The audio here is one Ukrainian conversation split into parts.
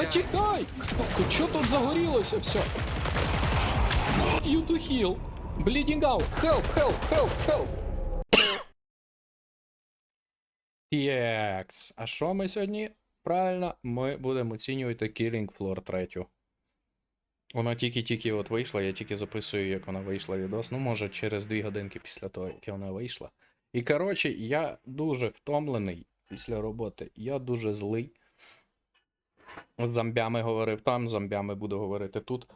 Та тікай! Що тут загорілося все? You to heal. Bleeding out. Help, help, help, help. TX. А що ми сьогодні? Правильно, ми будемо оцінювати Killing Floor 3. Вона тільки-тільки от вийшла, я тільки записую, як вона вийшла відос. Ну, може, через 2 годинки після того, як вона вийшла. І коротше, я дуже втомлений після роботи. Я дуже злий. З зомбями говорив там, з зомбями буду говорити тут.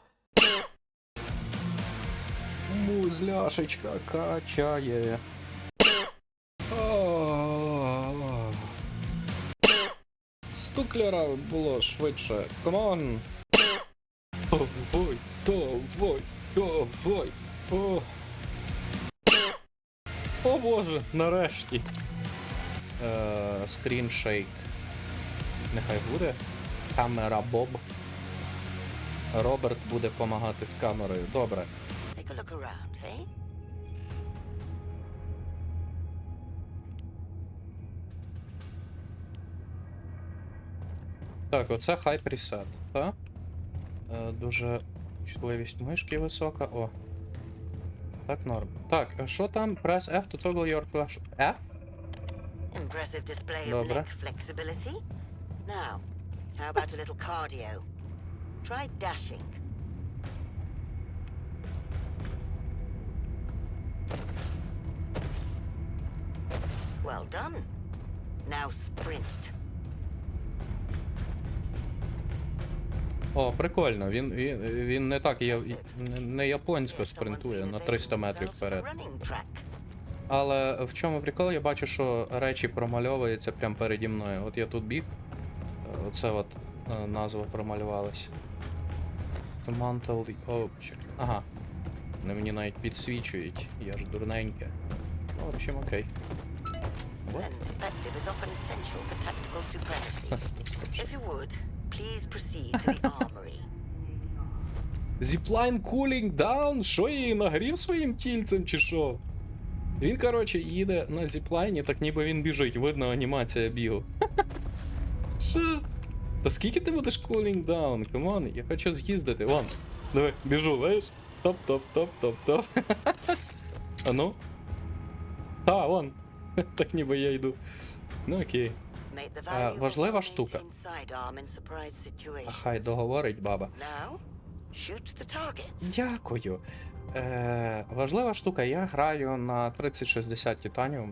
Музляшечка качає. Стуклера було швидше. Камон. Давай, давай, давай. О. О боже, нарешті. Е, скріншейк. Нехай буде. Камера Боб. Роберт буде допомагати з камерою. Добре. Take a look around, eh? Так, оце хай пресет, так? Е, дуже чутливість мишки висока. О. Так, норм. Так, а що там? Press F to toggle your flash. F? Impressive display of Dobra. neck flexibility. Now, how about a little cardio? Try dashing. Well done. Now sprint. О, прикольно. Він, він, він не так я, не- японсько спринтує на 300 метрів вперед. Але в чому прикол, я бачу, що речі промальовуються прямо переді мною. От я тут біг. Оце от е, назва промалювалась. Mantle Object. Ага. Вони мені навіть підсвічують. Я ж дурненьке. Ну, в общем, окей. Zipline Cooling Down? Що її нагрів своїм тільцем чи що? Він, коротше, їде на зіплайні, так ніби він біжить, видно анімація бігу. Що? Та скільки ти будеш cooling down? Камон, я хочу з'їздити. Вон. Диви, біжу, знаєш? Топ-топ-топ-топ-топ. А ну? Та, вон. Так ніби я йду. Ну окей. The Е, важлива штука. А хай договорить баба. Дякую. Е, важлива штука, я граю на 3060 Titanium,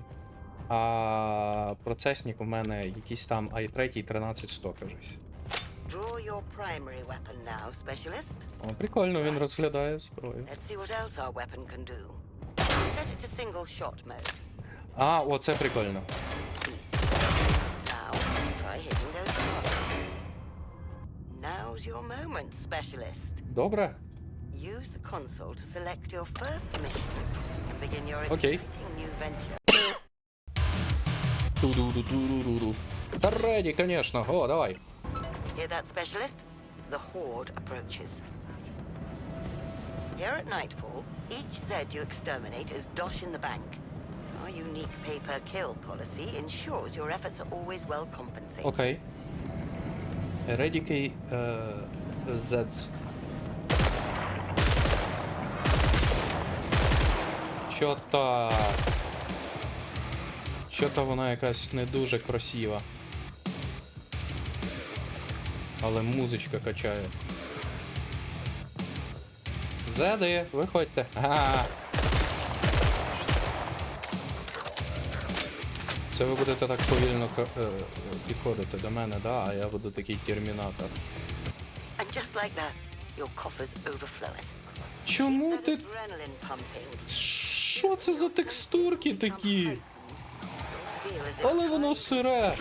а процесник у мене якийсь там i3 13100, кажись. Draw your primary weapon now, specialist. О, прикольно, він розглядає зброю. Let's see what else our weapon can do. Set it to single shot mode. А, о, це прикольно. Easy. Now, try hitting those targets. Now's your moment, specialist. Добре? Use the console to select your first mission and begin your Okay. exciting new venture. Ту-ду-ду-ду-ду-ду. Та реді, конечно. О, давай. Hear that, specialist? The horde approaches. Here at Nightfall, each Zed you exterminate is dosh in the bank. Our unique pay per kill policy ensures your efforts are always well compensated. Окей. Eradicate е, Zeds. Що так? Що-то вона якась не дуже красива. Але музичка качає. Зеди, виходьте. Ага. Це ви будете так повільно е, підходити до мене, да? А я буду такий термінатор. Чому ти. Що це за текстурки такі? Але воно сире.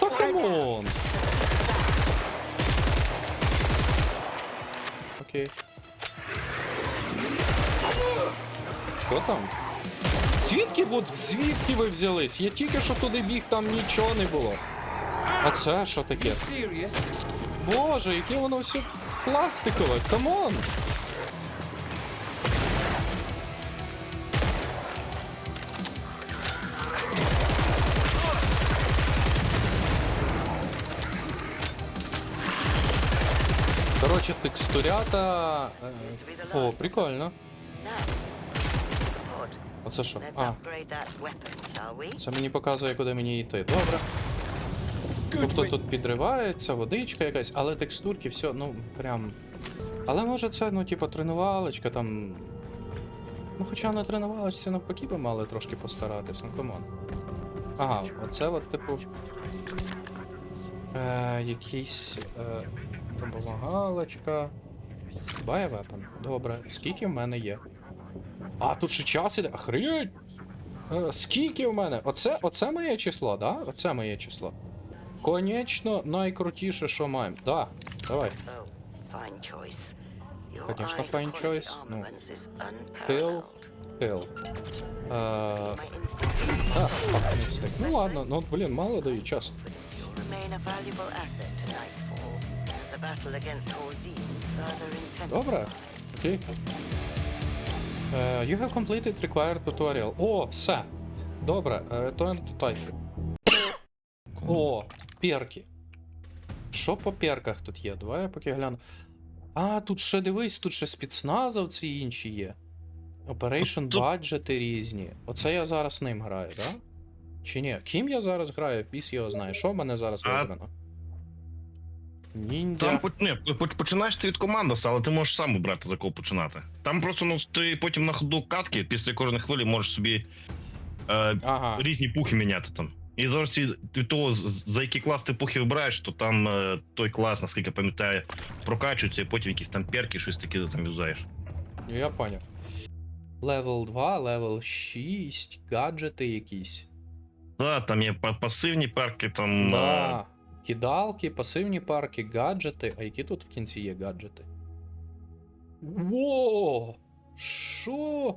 Та камон. Окей. Що там? Звідки от звідки ви взялись? Я тільки що туди біг, там нічого не було. А це що таке? Боже, яке воно все пластикове, камон! Текстурята. е, О, прикольно. Оце що? А, це мені показує, куди мені йти. Добре. Тобто тут підривається, водичка якась, але текстурки, все, ну, прям. Але може це, ну, типу, тренувалочка там. Ну, хоча на тренувалочці навпаки би мали трошки постаратись, ну камон. Ага, оце от, типу. Е, якийсь. Е, дробова галочка. Buy a weapon. Добре. Скільки в мене є? А, тут ще час іде. Охренеть! Е, скільки в мене? Оце, оце моє число, да? Оце моє число. Конечно, найкрутіше, що маємо. Да, давай. Fine choice. Your Конечно, fine choice. Ну, Пил. Пил. А. Ну ладно, ну блін, мало даю час. Добре. Окей. Е, you have completed required tutorial. О, все. Добре, return to title. О, перки. Що по перках тут є? Давай я поки гляну. А, тут ще дивись, тут ще спецназовці інші є. Operation баджети різні. Оце я зараз ним граю, да? Чи ні? Ким я зараз граю? Піс його знає. Що в мене зараз вибрано? Ніндзя. Там по- ні, по- починаєш ти від командоса, але ти можеш сам обрати за кого починати. Там просто ну ти потім на ходу катки, після кожної хвилі можеш собі е, Ага. різні пухи міняти там. І зараз від від того, з- за який клас ти пухи вибираєш, то там е, той клас, наскільки я пам'ятаю, прокачується, і потім якісь там перки, щось таке ти там юзаєш. Я поняв. Левел 2, левел 6, гаджети якісь. Да, там є па- пасивні перки, там. е, Да. Кидалки, пасивні парки, гаджети. А які тут в кінці є гаджети? Во! Що?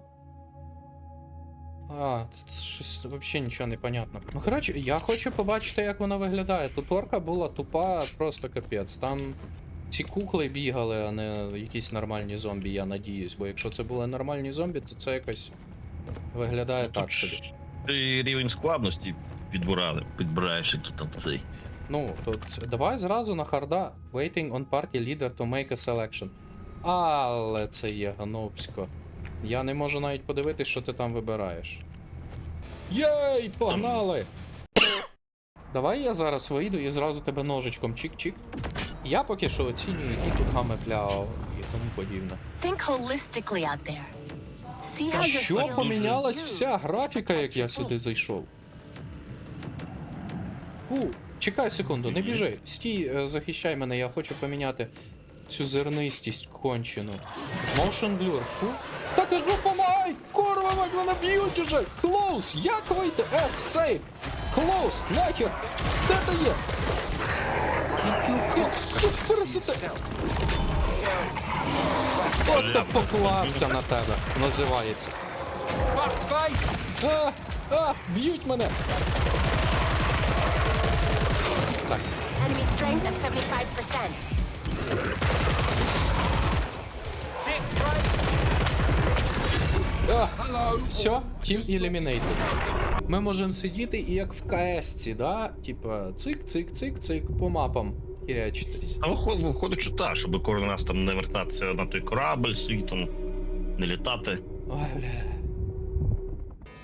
А, щось взагалі нічого не понятно. Ну, коротше, я хочу побачити, як вона виглядає. Туторка була тупа, просто капець. Там ці кукли бігали, а не якісь нормальні зомбі, я надіюсь. Бо якщо це були нормальні зомбі, то це якось виглядає тут так собі. Рівень складності підбирали, підбираєш, які там цей. Ну, то давай зразу на харда. Waiting on party leader to make a selection. Але це є гнопсько. Я не можу навіть подивитись, що ти там вибираєш. Єй, погнали! Давай я зараз вийду і зразу тебе ножичком чик-чик. Я поки що оцінюю, які тут гамепляо і тому подібне. Think holistically out there. See how Що помінялась вся графіка, як я сюди зайшов? У, чекай секунду, не біжи. Стій, е, захищай мене, я хочу поміняти цю зернистість кончену. Motion blur, фу. Та кажу, помагай! Курва, мать, мене б'ють уже! Close! Як вийти? F, save! Close! Нахер! Де ти є? От то поклався на тебе, називається. А, а, б'ють мене. Так, Enemy strength at 75%. а, все, тім eliminated. Ми можемо сидіти і як в КС-ці, да? Типа цик, цик, цик, цик, по мапам хірячитись. А виходить, виходить, що так, щоб кожен раз там не вертатися на той корабль свій там, не літати. Ой, бля.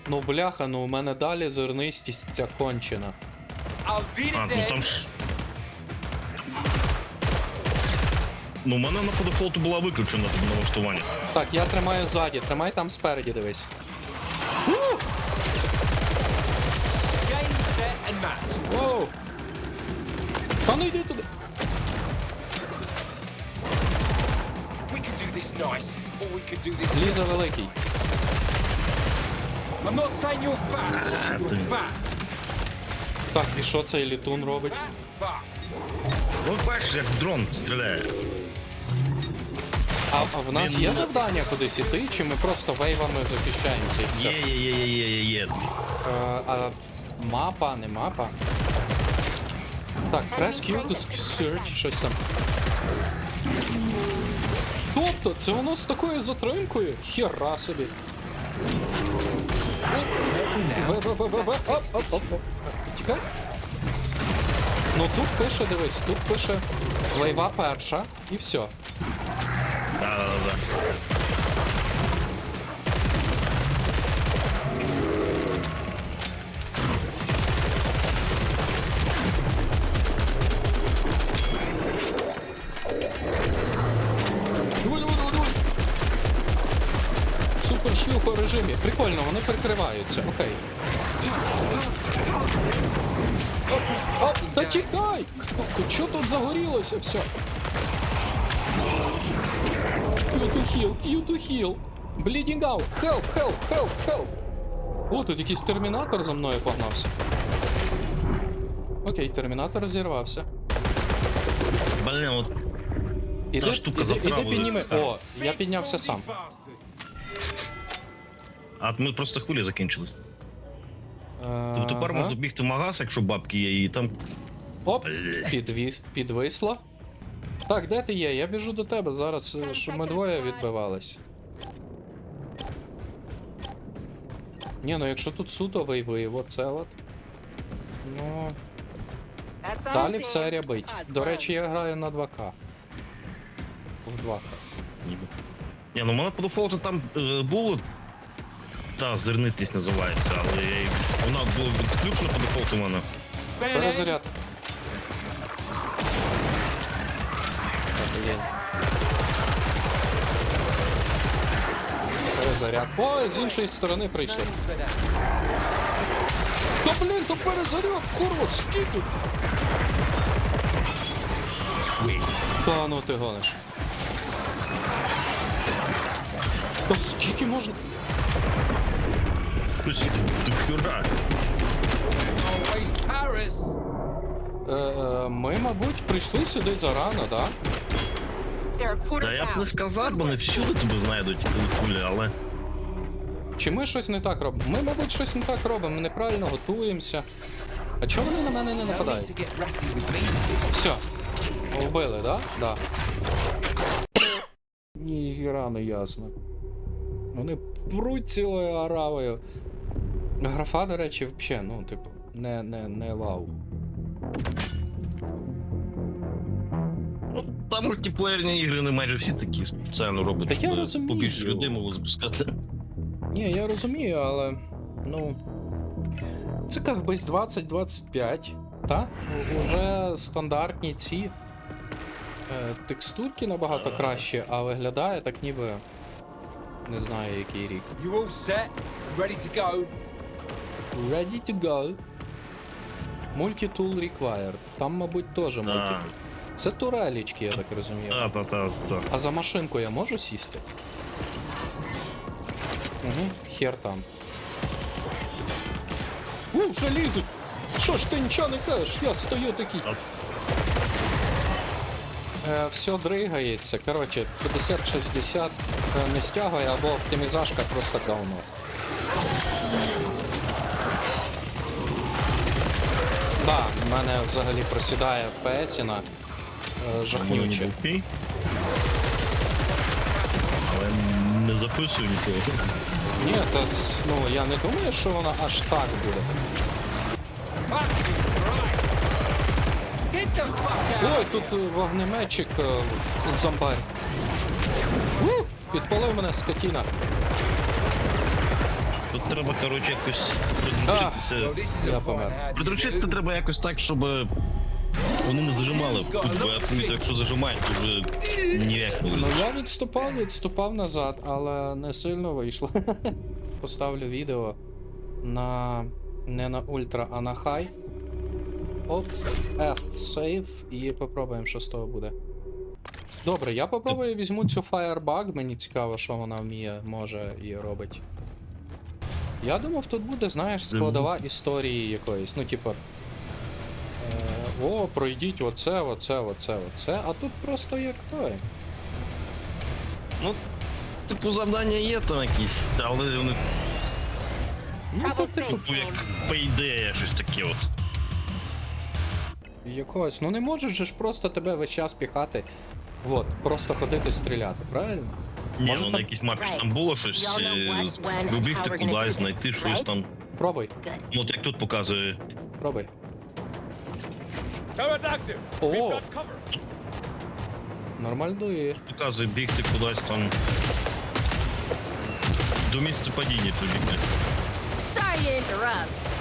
Ну, бляха, ну у мене далі зернистість ця кончена. А, ну там ж. Ну, у мене на по дефолту була виключена там налаштування. Так, я тримаю ззаді, тримай там спереді, дивись. Воу! Та ну йди туди. We could do this nice, or we could do this. Ліза великий. I'm not saying you're fat. You're fat. Так, і що цей літун робить? Ну, бачиш, як дрон стріляє. А, а в нас Він- є завдання кудись іти, чи ми просто вейвами захищаємося і все? Є, є, є, є, є, є. Е, а мапа, не мапа. Так, press Q to search, щось там. Тобто, це воно з такою затримкою? Хера собі. Чекай. Ну тут пише, дивись, тут пише лайва перша і все. Да, да, да. Прикольно, вони прикриваються. Окей. Оп, оп, та тікай! Що тут загорілося все? To heal. Bleeding out. Help, help, help, help. О, тут якийсь термінатор за мною погнався. Окей, термінатор розірвався. Блин, от Іди, штука іди, іди підніми. О, я піднявся сам. А ми просто хвилі закінчились. Ага. Тепер можна бігти в магаз, якщо бабки є, і там. Оп, підвіс, підвисло. Так, де ти є? Я біжу до тебе зараз, е, щоб ми двоє відбивались. Ні, ну якщо тут суто вейвив, оце от. Ну, далі все рябить. До речі, я граю на 2К. В 2К. Ніби. Ні, ну в мене по дефолту там е, було. Та, зернитись називається, але я її. Вона була відключена по дефолту в мене. Перезаряд. Перезаряд. Ой, з іншої сторони прийшли. Та блін, то перезаряд, курва, скільки? Та ну ти гониш. Та скільки можна? Хтось хюра. Paris. Е, е, ми, мабуть, прийшли сюди зарано, да? Та я б не сказав, бо не всюди тебе знайдуть кулі, але. Чи ми щось не так робимо? Ми, мабуть, щось не так робимо, ми неправильно готуємося. А чого вони на мене не нападають? Все. Вбили, да? Да. Ніхіра не ясно. Вони пруть цілою аравою. Графа, до речі, взагалі, ну, типу, не, не, не вау. Ну, там мультиплеєрні ігри не майже всі такі спеціально роблять, Та я щоб розумію. побільше людей могло запускати. Ні, я розумію, але. Ну. Це як би 20-25, та? Уже стандартні ці. Е, текстурки набагато краще, а виглядає так ніби. Не знаю, який рік. You all set? Ready to go? Ready to go. Multi-tool required. Там, мабуть, теж мульті. А, Це турелічки, я так розумію. та, та, та, та. А за машинку я можу сісти? Угу, хер там. У, вже лізуть! Що ж ти нічого не кажеш? Я стою такий. А. Е, все дригається. Коротше, 50-60 е, не стягує, або оптимізашка просто говно. Мене взагалі просідає FPS-іна е, жахнюче. Але не записую нікого. Ні, та ну я не думаю, що вона аж так буде. Ой, тут вогнеметчик е, зомбар. У, підпалив мене скотіна. Тут треба, коротше, якось придручитися. Я помер. Придручитися треба якось так, щоб вони не зажимали путь, бо я помітив, якщо зажимають, то вже ніяк не Ну я відступав, відступав назад, але не сильно вийшло. Поставлю відео на не на ультра, а на хай. Оп, F save і попробуємо, що з того буде. Добре, я попробую візьму цю Firebug, мені цікаво, що вона вміє, може і робить. Я думав, тут буде, знаєш, складова історії якоїсь. Ну, типу. Е, о, пройдіть оце, оце, оце, оце. А тут просто як той. Ну, типу, завдання є там якісь, але вони, Ну, то типу, типу, як по ідеї, щось таке от. якогось. Ну не можеш же ж просто тебе весь час піхати. От, просто ходити стріляти, правильно? Ні, ну на якійсь мапі там було щось, е, вибігти кудись, знайти щось там. Пробуй, Ну, от як тут показує. пробуй. Got cover. Нормальдує. Показує бігти кудись там. До місця падіння побігти. Sorry to interrupt.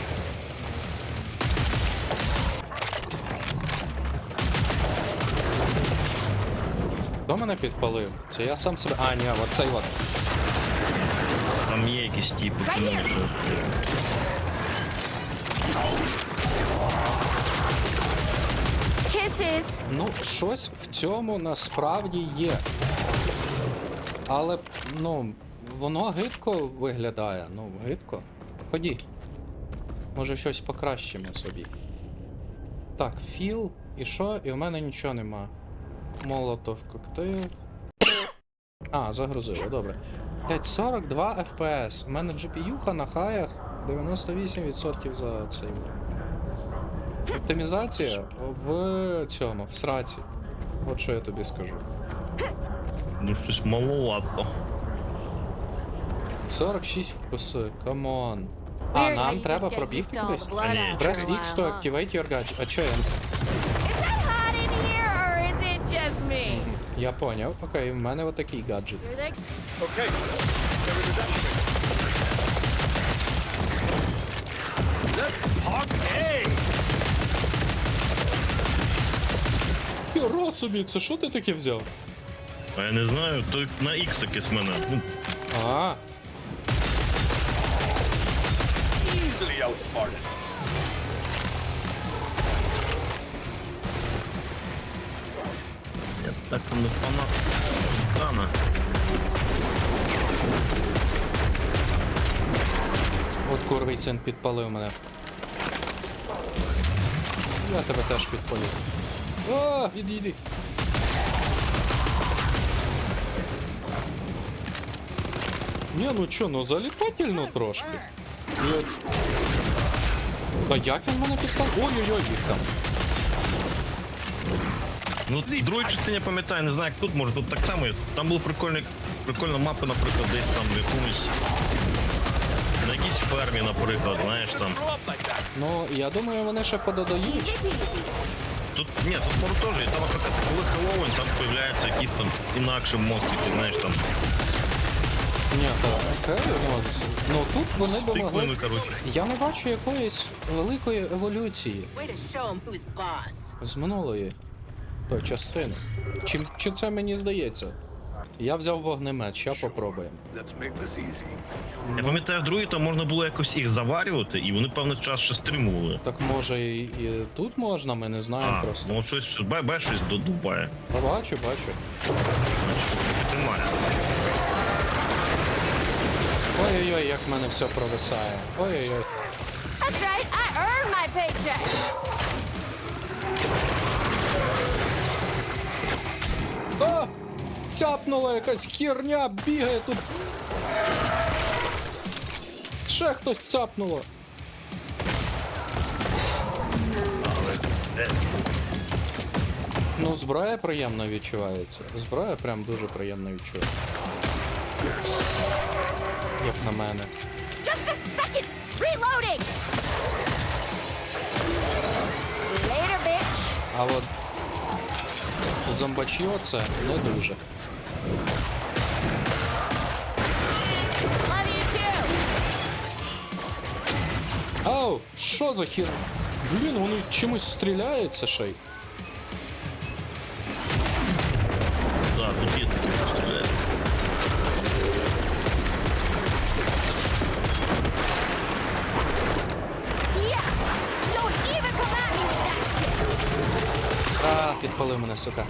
Хто мене підпалив? Це я сам себе. А, ні, оцей от. Там є якісь кіно, here. Kisses. Ну, щось в цьому насправді є. Але, ну, воно гидко виглядає. Ну, гидко. Ході. Може щось покращимо собі. Так, філ. І що? І в мене нічого нема. Молотов коктейль. А, загрузило, добре. 542 FPS. У мене GPU на хаях 98% за цей. Оптимізація в цьому, в сраці. От що я тобі скажу. Ну щось маловато. 46 вкуси, камон. А, нам треба all кудись? Press X to activate your gadget. А чо я? Я поняв. Окей, в мене отакий гаджет. Is a Let's party! Піро собі, це що ти таке взяв? А я не знаю, той на X якийсь мене. Ну, А, Easily outsmarted. Так не фанат. Дана. от курвий син підпалив мене. Я тебе теж підпалив. О, відійди. Ні, ну чо, ну заліпательно трошки. І от- Та як він мене підпалив? Ой-ой-ой, їх там. Ну, в другій частині пам'ятаю, не знаю, як тут, може тут так само. є. Там були прикольні, прикольна мапа, наприклад, десь там в якомусь. На якійсь фермі, наприклад, знаєш там. Ну, я думаю, вони ще peasy. Тут ні, тут може теж, і там, наприклад, коли Хеллоуін, там появляються якісь там інакші монстрики, знаєш там. Ні, так, окей, ну, ну тут вони би могли. коротше. Я не бачу якоїсь великої еволюції Way to show him who's boss. з минулої той частини. Чи, чи це мені здається? Я взяв вогнемет, ще попробуємо. Я пам'ятаю, в другій там можна було якось їх заварювати, і вони певний час ще стримували. Так може і, і тут можна, ми не знаємо А, просто. ну щось, ба- бачиш, щось додубає. Та бачу, бачу. Тримає. Ой-ой-ой, як в мене все провисає. Ой-ой-ой. That's right, I earned my paycheck. А! Цяпнула якась херня, бігає тут. Ще хтось цяпнуло. Ну, зброя приємно відчувається. Зброя прям дуже приємно відчувається. Як на мене. Just a second. Reloading. Later, bitch. А от зомбачьо це не дуже. Ау, що за хер? Блін, вони чимось стріляються ще й. Підпалив мене, сука.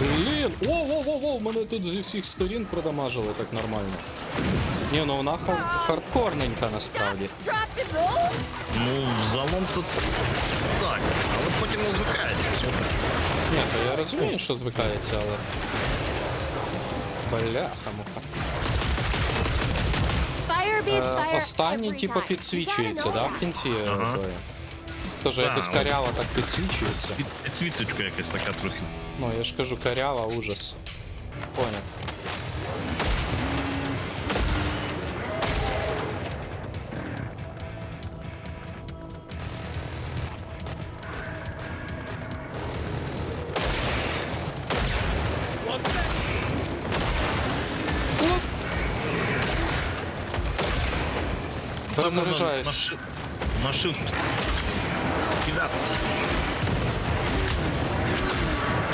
Блін! Воу-воу-воу-воу, мене тут зі всіх сторін продамажили так нормально. Ні, ну вона хар- хардкорненька насправді. Ну, загалом тут так, але потім не звикається. Ні, то я розумію, що звикається, але. Бляха-муха. Е, Останній, типу. Підсвічується, да, в кінці Ага. тої. Теж да, якось карява так підсвічується. Під, підсвіточка якась така трохи. Ну, я ж кажу, карява ужас. Понял. Там заряжаюсь. Машин.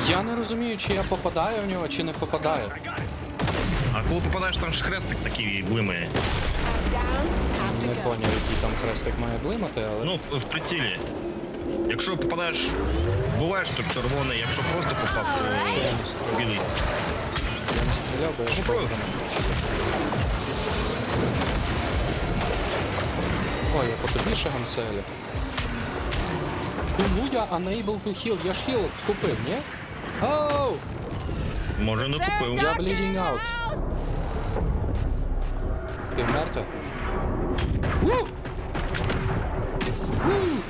Я не розумію, чи я попадаю в нього, чи не попадаю. А коли попадаєш, там ж хрестик такий блимає. Не поняв, який там хрестик має блимати, але. Ну, в, в прицілі. Якщо попадаєш, буваєш, то червоний, якщо просто попав, Ще я то не білий. Я не стріляв, бо я ж Попробуй. програм. Ой, я по тобі ще гамселю. Тому я unable to heal. Я ж хіл купив, ні? Оу! Може не купив. Я bleeding out. Ти мертвий? Ву! Ву!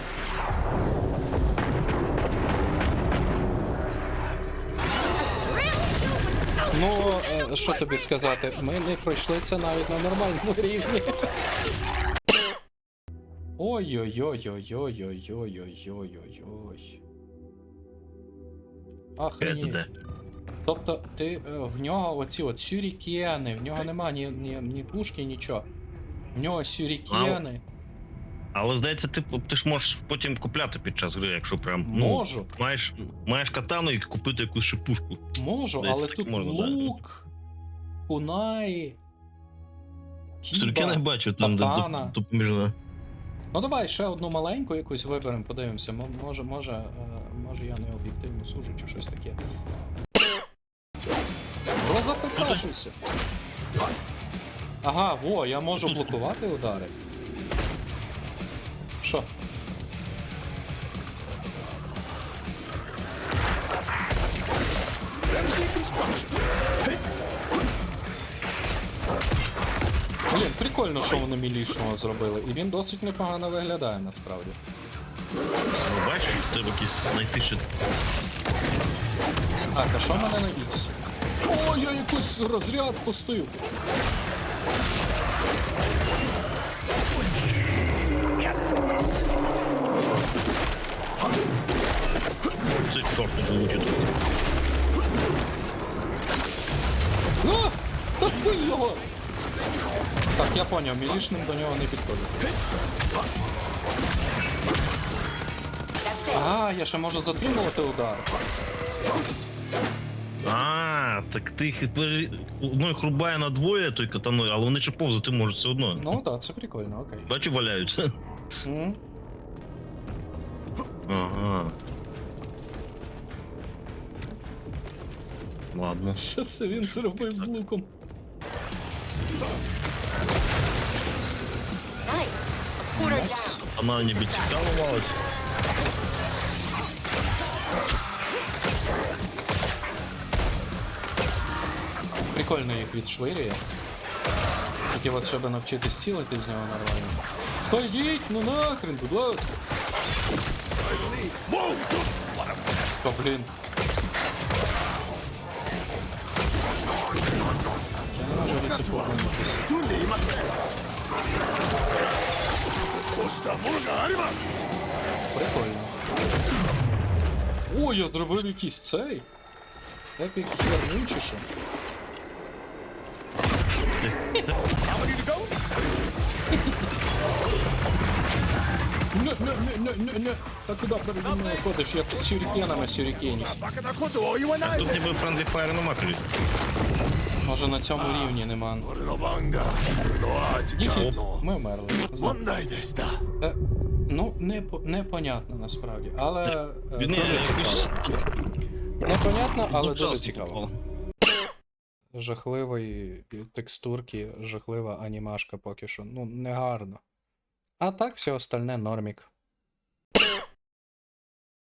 Ну, е, що тобі сказати? Ми не пройшли це навіть на нормальному рівні. Ой-ой-ой-ой-ой-ой-ой-ой-ой-ой. Де? Охренеть. Тобто ти в нього оці от сюрікени, в нього нема ні, ні, ні пушки, нічого. В нього сюрікени. Але здається, ти, ти ж можеш потім купляти під час гри, якщо прям ну, Можу, маєш, маєш катану і купити якусь ще пушку. можу, Здається, але тут можна, да. лук, кунаї. Я не кіба. бачу там, де катана. доп- допоміжна. Ну давай ще одну маленьку якусь виберемо, подивимося. Може, може, е, може я не об'єктивно сужу чи щось таке. Розапиташуйся. Ага, во, я можу блокувати удари. Що? Блін, прикольно, що вони мілішного зробили, і він досить непогано виглядає насправді. Ну, бачиш, тебе якісь найтише. Так, а що в мене на X? О, я якусь розряд пустив. Це чорт не звучить. А! Так бий його! Так, я поняв, мілішним до нього не підходить. А, я ще можу затримувати удар. А, так ти їх пере- одної хрубає на двоє той катаною, але вони ще повзати можуть все одно. Ну так, це прикольно, окей. Бачу, валяються. М? Ага. Ладно. Що це він зробив з луком? Она не бить всегда ломалась. Прикольно Такие вот, чтобы от щоб навчити стілити з нього нормально. Пойдіть, ну нахрен, будь ласка. Та блін. Я не можу. Прикольно. О, я зробив якийсь цей. Епік херню чи що? Не, не, не, не, не, не. Та куди правильно ходиш? Я тут сюрікенами сюрікенюсь. Так тут ніби Friendly Fire нема крізь. Може на цьому рівні нема. Діфі, ми вмерли. Знаю. Е, ну, не, непонятно насправді, але е, дуже цікаво. Непонятно, але Ну, дуже цікаво. Жахливої текстурки, жахлива анімашка поки що. Ну, не гарно. А так, все остальне нормік.